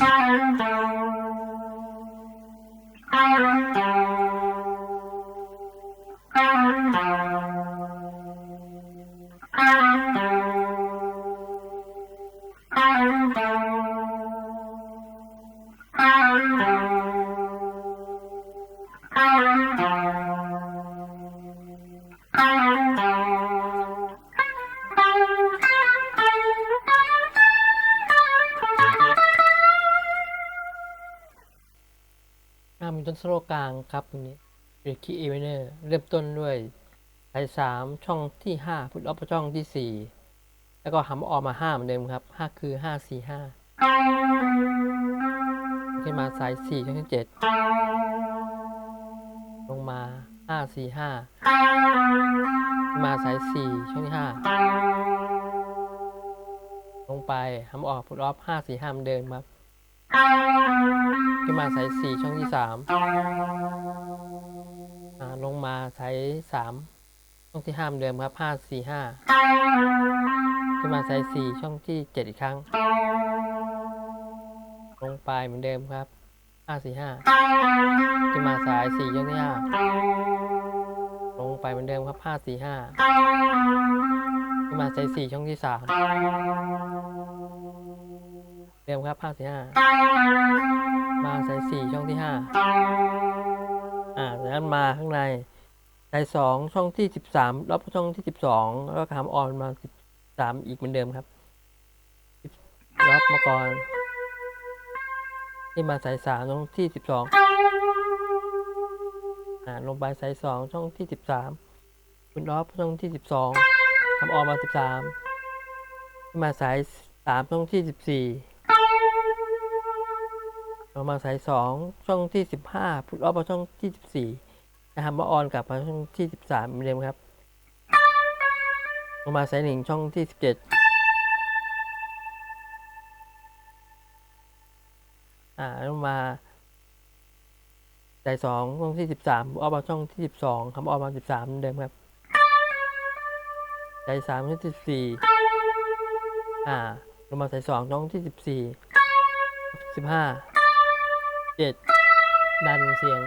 อ่ามีต้นสโลกลางครับตรงนี้เรียกคีย์เอเวเนอร์เริ่มต้นด้วยสายสามช่องที่ห้าพุทออฟช่องที่สี่แล้วก็หัมออกมาห้าเหมือนเดิมครับห้าคือห้าสี่ห้าขึ้นมาสายสี่ช่องที่เจ็ดลงมาห้าสี่ห้ามาสายสี่ช่องที่ห้าลงไปหัมออกพุทออฟห้าสี่ห้าเหมือนเดิมครับ ขึ้นมาสายสี่ช่องที่สามลงมาสายสามช่องที่ห้าเหมือนเดิมครับห้าสี่ห้าขึ้นมาสายสี่ช่องที่เจ็ดอีกครั้ง ลงไปเหมือนเดิมครับห้าสี่ห้าขึ้นมาสายสี่ช่องที่ห้าลงไปเหมือนเดิมครับห้าสี่ห้าขึ้นมาสายสี่ช่องที่สามเดิมครับห้าสี่ห้า มาสายสี่ช่องที่ห้าอ่าจากนั้นมาข้างในสายสองช่องที่สิบสามรอบช่องที่สิบสองแล้วก็คำออนมาสิบสามอีกเหมือนเดิมครับรอบมาก่อนที่มาสายสามช่องที่สิบสองอ่าลงไปสายสองช่องที่สิบสามคุณรอบช่องที่สิบสองคำออนมาสิบสามมาสายสามช่องที่สิบสี่ เรามาสายสองช่องที่สิบห้าพุทออฟมาช่องที่สิบสี่นะครับมาออนกลับมาช่องที่สิบสามเหมือนเดิมครับลงมาสายหนึ่งช่องที่สิบเจ็ดอ่าลงมาสายสองช่องที่สิบสามออกมาช่องที่สิบสองคำออกมาสิบสามเหมือนเดิมครับสายสามช่องที่สิบสี่อ่าลงมาสายสองช่องที่สิบสี่สิบห้า เจ็ดดันเสียง